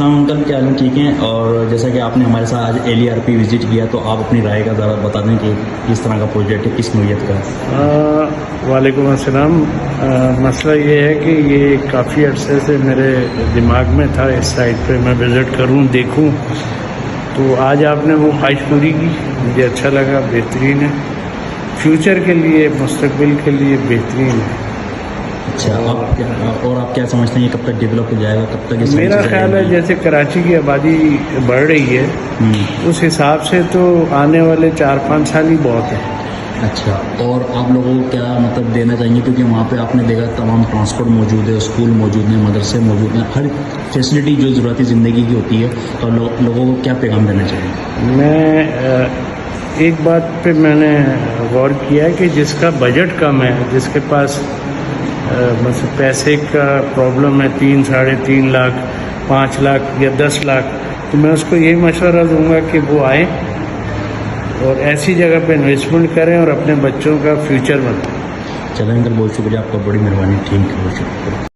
السلام انکل کیا حال ٹھیک ہیں۔ اور جیسا کہ آپ نے ہمارے ساتھ آج ایل آر پی وزٹ کیا، تو آپ اپنی رائے کا ذرا بتا دیں کہ کس طرح کا پروجیکٹ ہے، کس نوعیت کا؟ وعلیکم السلام۔ مسئلہ یہ ہے کہ یہ کافی عرصے سے میرے دماغ میں تھا، اس سائٹ پہ میں وزٹ کروں، دیکھوں۔ تو آج آپ نے وہ خواہش پوری کی، مجھے اچھا لگا، بہترین ہے۔ فیوچر کے لیے، مستقبل کے لیے بہترین ہے۔ اچھا آپ کیا اور آپ کیا سمجھتے ہیں یہ کب تک ڈیولپ ہو جائے گا کب تک میرا خیال ہے؟ جیسے کراچی کی آبادی بڑھ رہی ہے اس حساب سے تو آنے والے چار پانچ سال ہی بہت ہے۔ اچھا اور آپ لوگوں کو کیا مطلب دینا چاہیں گے؟ کیونکہ وہاں پہ آپ نے دیکھا تمام ٹرانسپورٹ موجود ہے اسکول موجود ہیں مدرسے موجود ہیں ہر فیسلٹی جو ضروریاتی زندگی کی ہوتی ہے تو لوگ- لوگوں کو کیا پیغام دینا چاہیں گے؟ میں ایک بات پہ میں نے غور کیا ہے کہ جس کا بجٹ کم ہے جس کے پاس پیسے کا پرابلم ہے، تین، ساڑھے تین لاکھ، پانچ لاکھ یا دس لاکھ۔ تو میں اس کو یہی مشورہ دوں گا کہ وہ آئیں اور ایسی جگہ پہ انویسٹمنٹ کریں اور اپنے بچوں کا فیوچر بنائیں۔ چلیں انکل بہت شکریہ، آپ کا بڑی مہربانی ٹھیک ہے بہت شکریہ۔